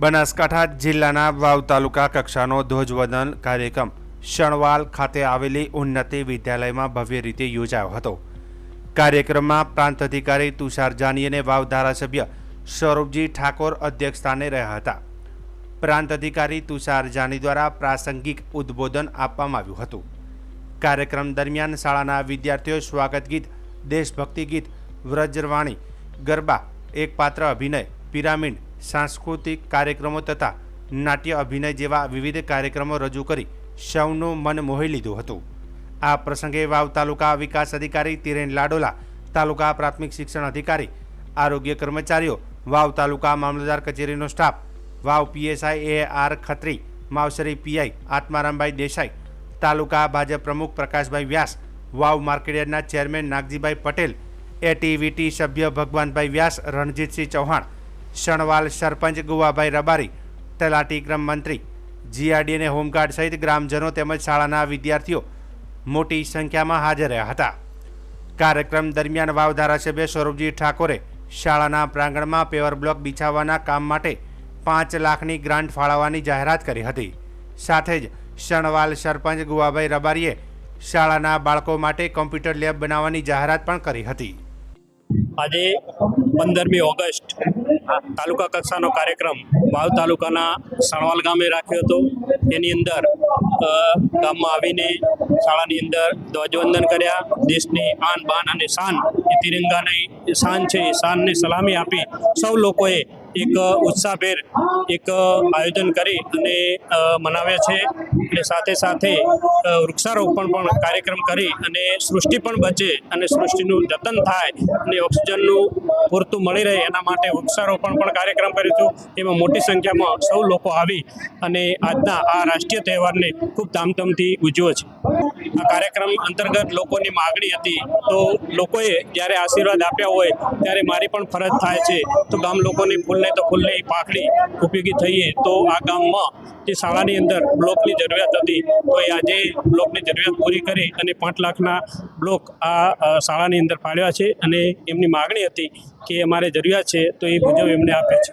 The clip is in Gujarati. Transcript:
બનાસકાંઠા જિલ્લાના વાવ તાલુકા કક્ષાનો ધ્વજવંદન કાર્યક્રમ શણવાલ ખાતે આવેલી ઉન્નતિ વિદ્યાલયમાં ભવ્ય રીતે યોજાયો હતો. કાર્યક્રમમાં પ્રાંત અધિકારી તુષાર જાની અને વાવ ધારાસભ્ય સ્વરૂપજી ઠાકોર અધ્યક્ષસ્થાને રહ્યા હતા. પ્રાંત અધિકારી તુષાર જાની દ્વારા પ્રાસંગિક ઉદ્બોધન આપવામાં આવ્યું હતું. કાર્યક્રમ દરમિયાન શાળાના વિદ્યાર્થીઓ સ્વાગત ગીત, દેશભક્તિ ગીત વ્રજવાણી ગરબા એકપાત્ર અભિનય, પિરામિડ સાંસ્કૃતિક કાર્યક્રમો તથા નાટ્ય અભિનય જેવા વિવિધ કાર્યક્રમો રજૂ કરી સૌનું મન મોહી લીધું હતું. આ પ્રસંગે વાવ તાલુકા વિકાસ અધિકારી તિરેન લાડોલા, તાલુકા પ્રાથમિક શિક્ષણ અધિકારી, આરોગ્ય કર્મચારીઓ, વાવ તાલુકા મામલતદાર કચેરીનો staff, Vav PSI A R Khatri, Mavsari PI Atmarambhai Desai, taluka Bhajap પ્રમુખ પ્રકાશભાઈ વ્યાસ, વાવ માર્કેટયાર્ડના ચેરમેન નાગજીભાઈ પટેલ, એટીવીટી સભ્ય ભગવાનભાઈ વ્યાસ, રણજીતસિંહ ચૌહાણ શણવાલ સરપંચ ગુવાભાઈ રબારી, તલાટી ક્રમ મંત્રી જીઆરડી અને હોમગાર્ડ સહિત ગ્રામજનો તેમજ શાળાના વિદ્યાર્થીઓ મોટી સંખ્યામાં હાજર રહ્યા હતા. કાર્યક્રમ દરમિયાન વાવ ધારાસભ્ય સ્વરૂપજી ઠાકોરે શાળાના પ્રાંગણમાં પેવર બ્લોક બિછાવવાના કામ માટે પાંચ લાખની ગ્રાન્ટ ફાળવવાની જાહેરાત કરી હતી. સાથે જ શણવાલ સરપંચ ગુવાભાઈ રબારીએ શાળાના બાળકો માટે કોમ્પ્યુટર લેબ બનાવવાની જાહેરાત પણ કરી હતી. આજે પંદરમી ઓગસ્ટ તાલુકા કક્ષાનો કાર્યક્રમ વાવ તાલુકાના સણવાલ ગામે રાખ્યો હતો. એની અંદર ગામમાં આવીને શાળાની અંદર ધ્વજવંદન કર્યા. દેશની આન, બાન અને શાન એ તિરંગાની શાન છે. એ શાનને સલામી આપી સૌ લોકોએ એક ઉત્સાહભેર એક આયોજન કરી અને મનાવ્યા છે. અને સાથે સાથે વૃક્ષારોપણ પણ કાર્યક્રમ કરી અને સૃષ્ટિ પણ બચે અને સૃષ્ટિનું જતન થાય અને ઓક્સિજનનું પૂરતું મળી રહે એના માટે વૃક્ષારોપણ પણ કાર્યક્રમ કરીશું એમાં મોટી સંખ્યામાં સૌ લોકો આવી અને આજના આ રાષ્ટ્રીય તહેવારને ખૂબ ધામધૂમથી ઉજવ્યો છે. આ કાર્યક્રમ અંતર્ગત લોકોની માગણી હતી. તો લોકોએ જ્યારે આશીર્વાદ આપ્યા હોય, ત્યારે મારી પણ ફરજ થાય છે. તો ગામ લોકોની ફૂલને તો ફૂલને પાકડી ઉપયોગી થઈએ, તો આ ગામમાં જે શાળાની અંદર બ્લોકની જરૂરિયાત હતી, તો એ આજે બ્લોકની જરૂરિયાત પૂરી કરી અને પાંચ લાખના બ્લોક આ શાળાની અંદર ફાળ્યા છે અને એમની માગણી હતી કે અમારે જરૂરિયાત છે, તો એ મુજબ એમને આપે છે.